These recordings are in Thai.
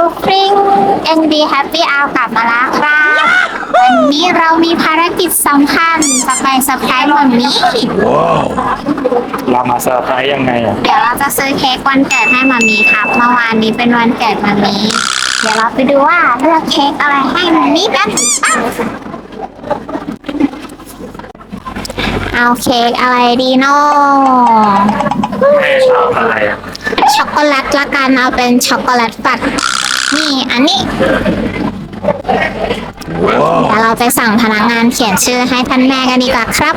ฟรุ้งฟริ้ง ND Happy Hour กลับมาแล้วครับวันนี้เรามีภารกิจสำคัญจะไปเซอร์ไพรส์วันนี้เรามาเซอร์ไพรส์ยังไงอะเดี๋ยวเราจะซื้อเค้กวันเกิดให้มามีครับ เมื่อวานนี้เป็นวันเกิดมามี เดี๋ยวเราไปดูว่าเลือกเค้กอะไรให้มามีกันอะเอาเค้กอะไรดีเนาะ แม่ชอบอะไรอะ ช็อกโกแลตละกันเอาเป็นช็อกโกแลตปัด นี่อันนี้ เดี๋ยวเราไปสั่งพนักงานเขียนชื่อให้ท่านแม่กันดีกว่าครับ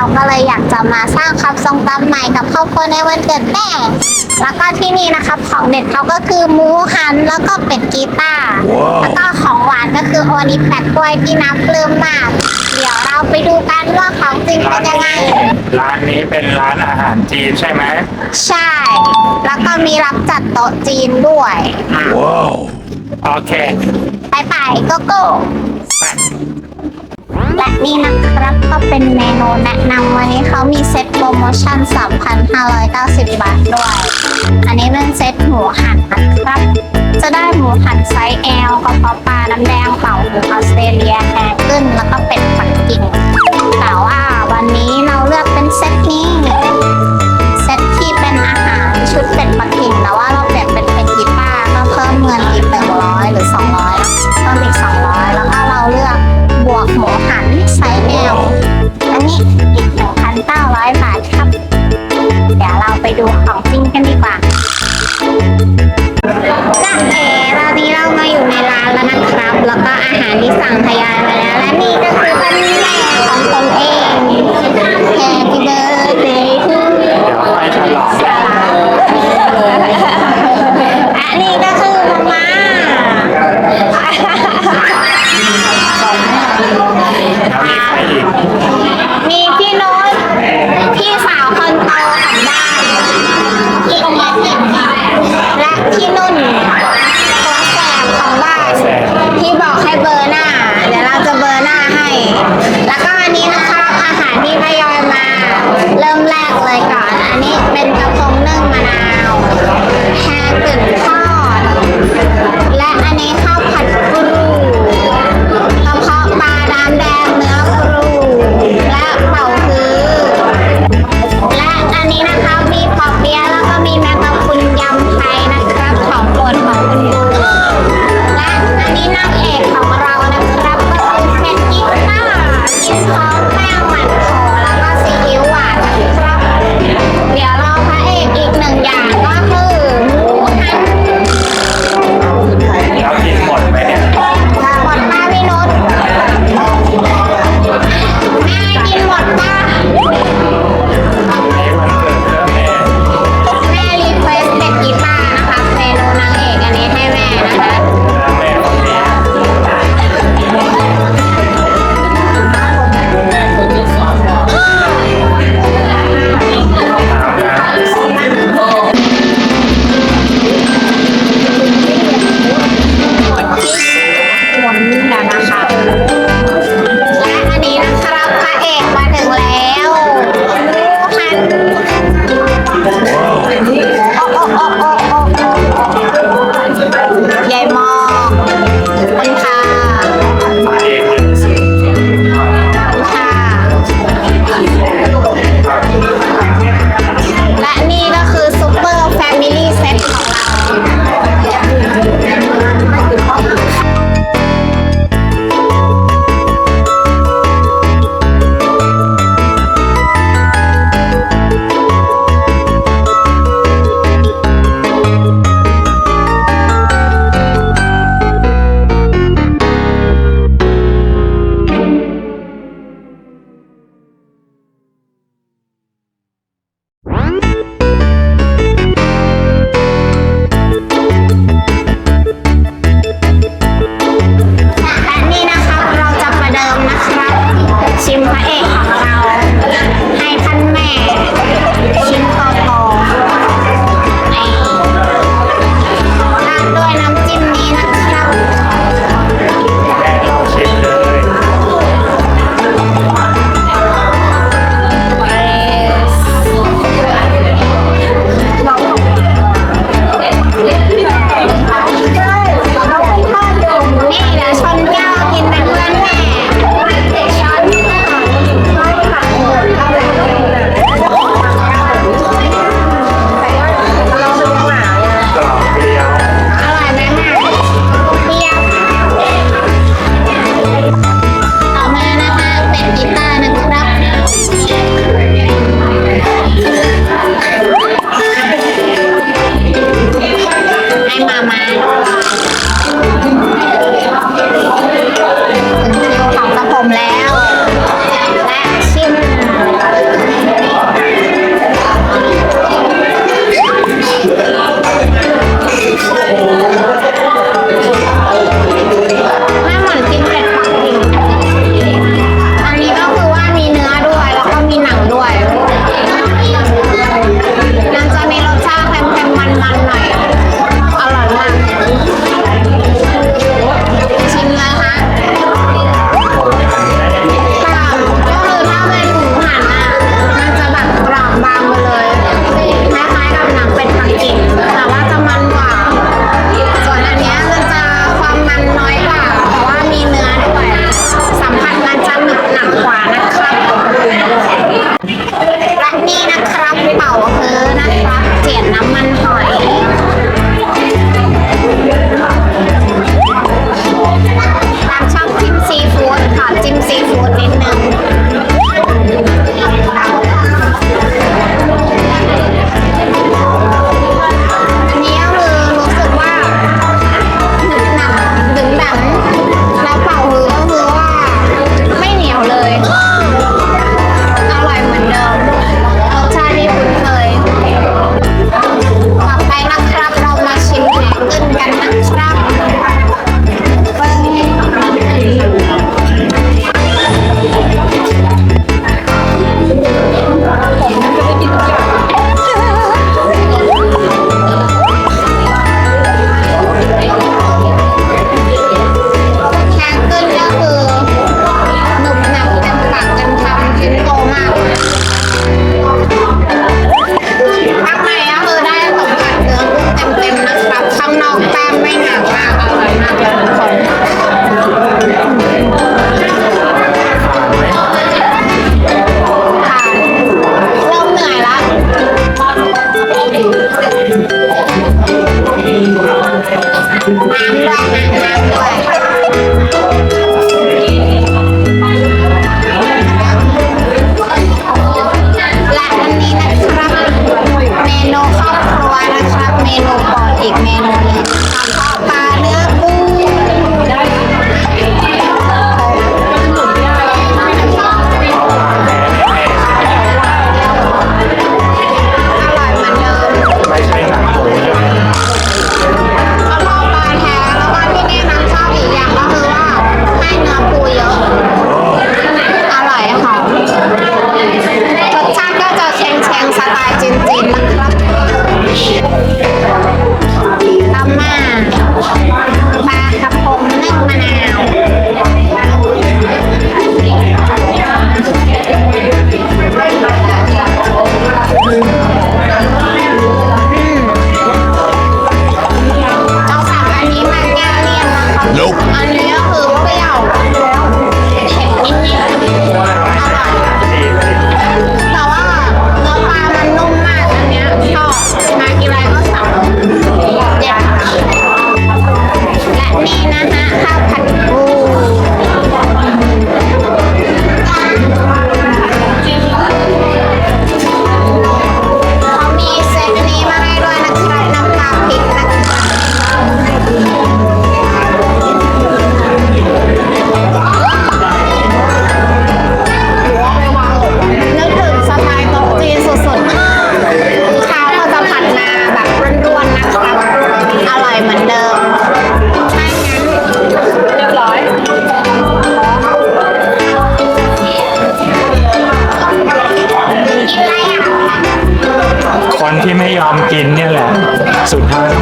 เราก็เลยอยากจะมาสร้างความทรงจำใหม่กับครอบครัวในวันเกิดแม่แล้วก็ที่นี่นะครับของเด็ดเขาก็คือหมูหันแล้วก็เป็ดกีตาร์แล้วก็ของหวานก็คือโอนิแปดกล้วยที่น้ำปลื้มมาก เดี๋ยวเราไปดูกันว่าของจริงเป็นยังไง ร้านนี้เป็นร้านอาหารจีนใช่ไหมใช่ แล้วก็มีรับจัดโต๊ะจีนด้วยโอเค ไปไปโกโก้ และนี่นะครับก็เป็นเมนูแนะนำวันนี้เขามีเซ็ตโปรโมชั่น 3,590 บาทด้วย อันนี้เป็นเซ็ตหมูหันนะครับ จะได้หมูหันไซส์ L กระเพาะปลาน้ำแดงเป่าหมูออสเตรเลียแฮขึ้นแล้วก็เป็ดปักกิ่ง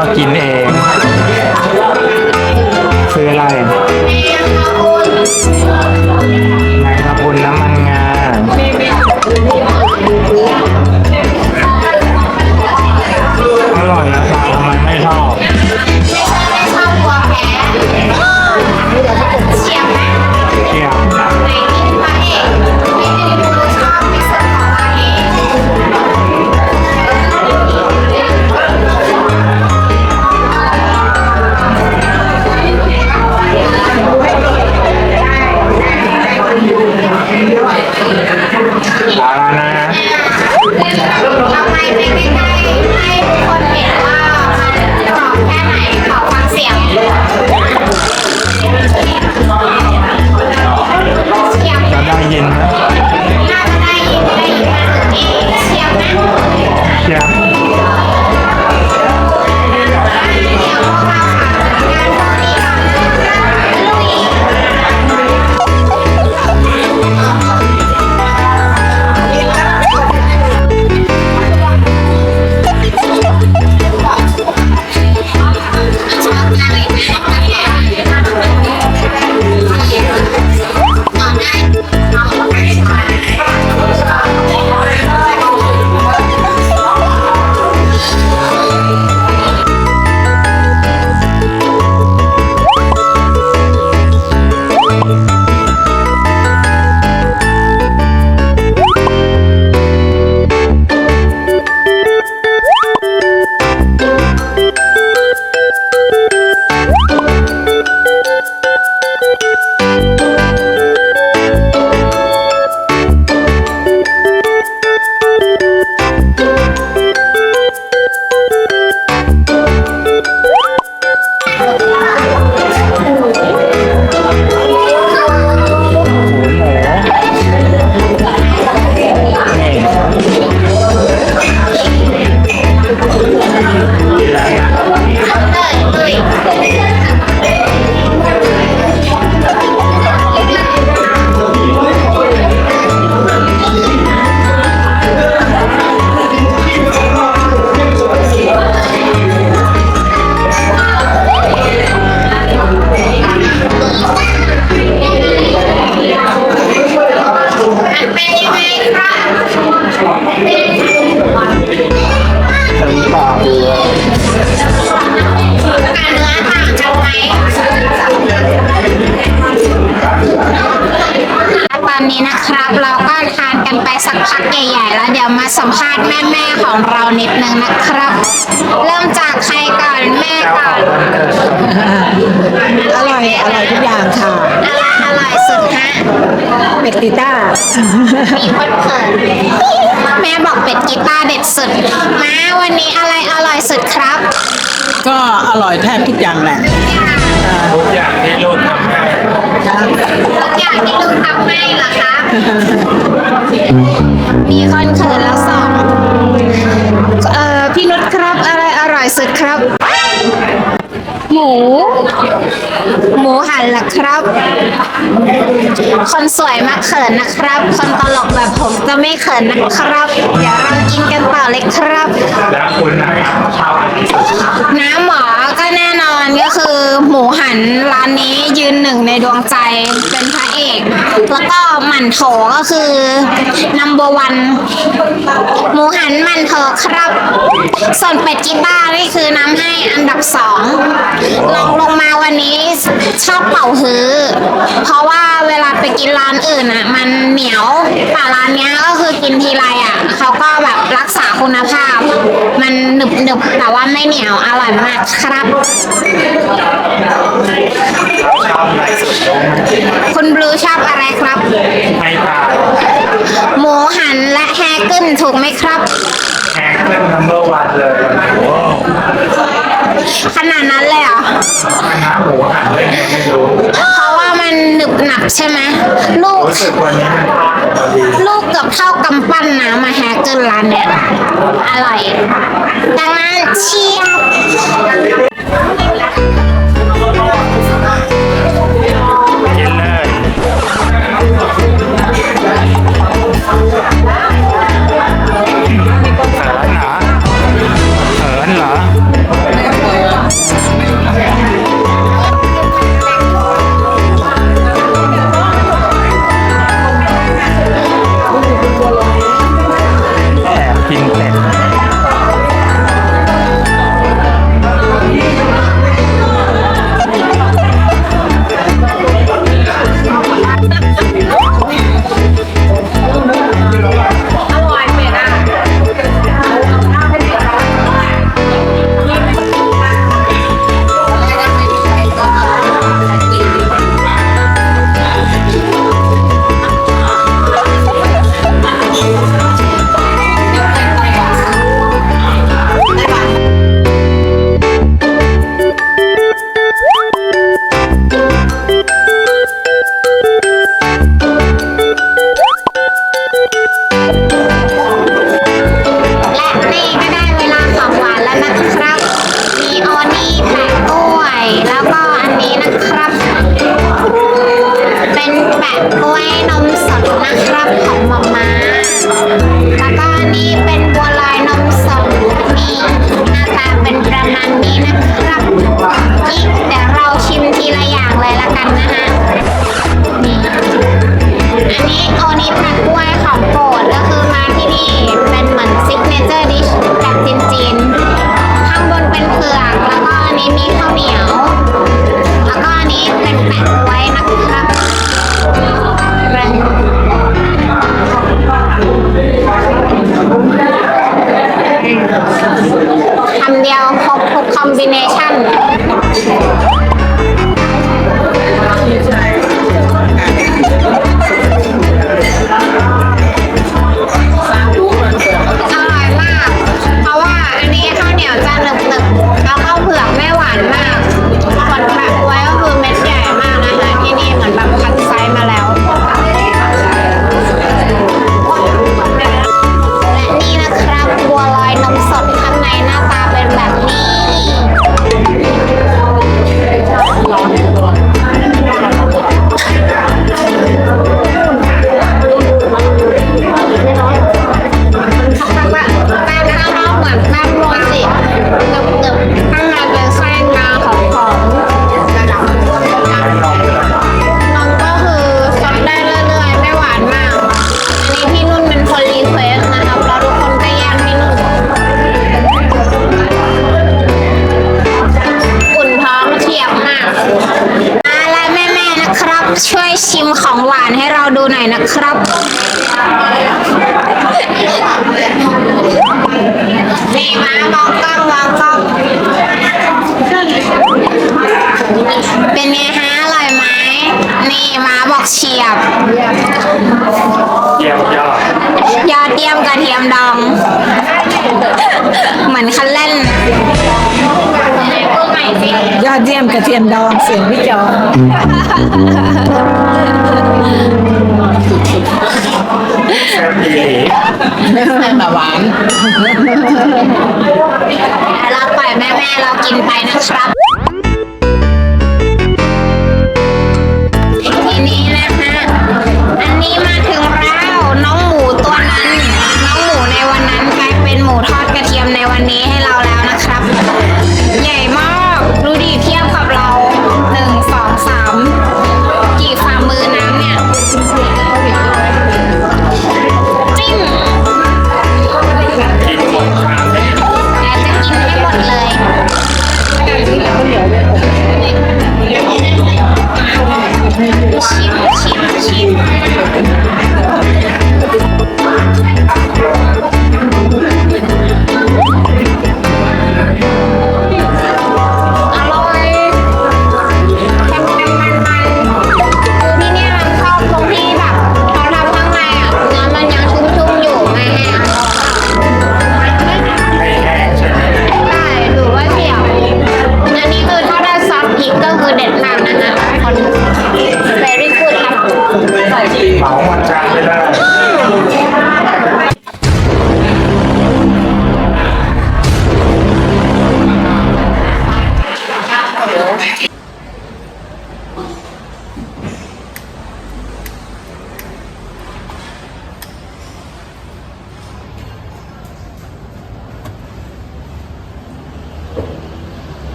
มากินเอง มีคนเขินแม่บอกเป็ดกีตาร์เด็ดสุด มาวันนี้อะไรอร่อยสุดครับ ก็อร่อยแทบทุกอย่างแหละทุกอย่างที่ลูกทำให้ทุกอย่างที่ลูกทำให้เหรอครับมีคนเขินแล้วสองเอ่อพี่นุชครับอะไรอร่อยสุดครับ หมู หมูหันล่ะครับ คนสวยมาเขินนะครับ คนตลกแบบผมจะไม่เขินนะครับ เดี๋ยวเรากินกันต่อเลยครับ แล้วคุณให้น้ำหมอก็แน่นอน ก็คือหมูหันร้านนี้ยืนหนึ่งในดวงใจเป็นพระเอก แล้วก็หมั่นโถก็คือ number one หมูหันหมั่นโถครับ ส่วนเป็ดกีต้าร์นี่คือน้ำให้อันดับสองลองลงมาวันนี้ชอบเป่าฮื้อ เพราะว่าเวลาไปกินร้านอื่นอะ มันเหนียวแต่ร้านเนี้ยก็คือกินทีไรอะเขาก็แบบรักษาคุณภาพ มันหนึบหนึบแต่ว่าไม่เหนียวอร่อยมากครับชอบอะไรสุดรู้ไหมคุณบลูชอบอะไรครับให้ผ่านหมูหันและแฮกึ้นถูกไหมครับ แฮงเกิลนัมเบอร์วันเลยโอ้โหขนาดนั้นเลยเหรอคณะหมูหันเลยงไม่รู้เพราะว่ามันหนึบหนับใช่ไหมลูกรู้สึกวันนี้มันพอดีลูกเกือบเท่ากำปั้นนะมาแฮกึ้นร้านเนี้ยอร่อยดังนั้นเชียร์ เทียมดองเสียงพี่จอมไม่ใช่แบบหวานเราปล่อยแม่แม่เรากินไปนะครับ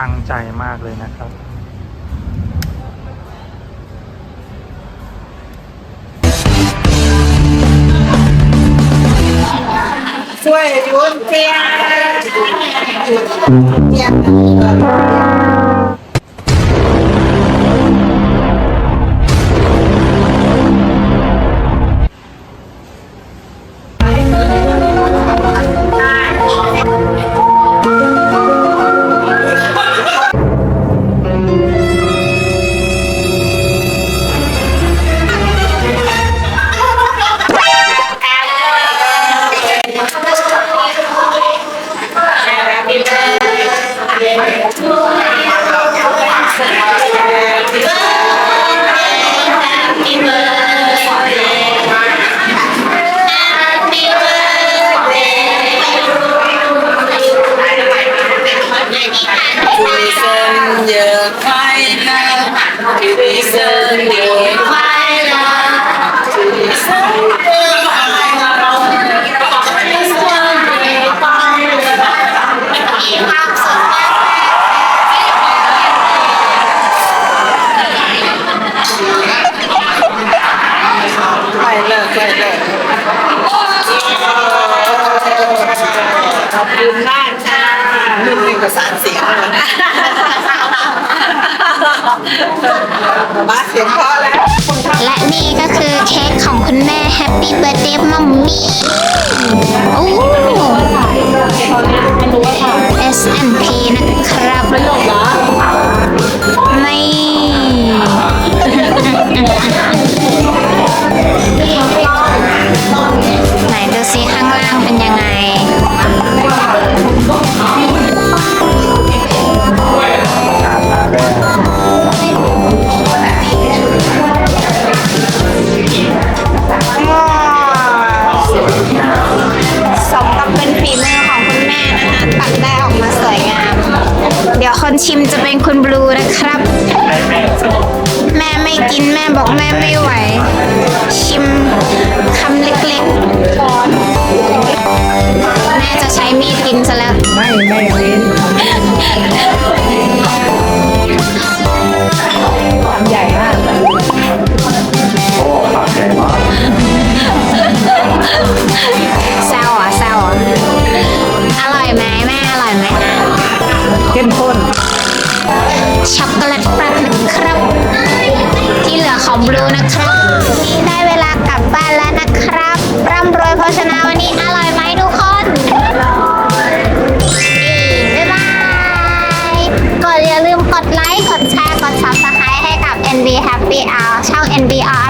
ตั้งใจมากเลยนะครับช่วยยุนเจีย ลืมบ้านค่ะลืมหนึ่กับสามเสียงมาเสียงพอแล้ว และนี่ก็คือเค้กของคุณแม่แฮปปี้เบ t ร์ a y มัมมี่โอ้ P นะครับไม่ไหนดูสิข้างล่างเป็นยังไง 아, 아, 아. น ช็อกโกแลตแป๊บหนึ่งครับ ที่เหลือของบลูนะครับ ได้เวลากลับบ้านแล้วนะครับ ร่ำรวยโภชนาวันนี้อร่อยไหมทุกคนบ๊ายบายกดอย่าลืมกดไลค์ กดแชร์ กด subscribe ให้กับ NB Happy Hour ช่อง NB Hour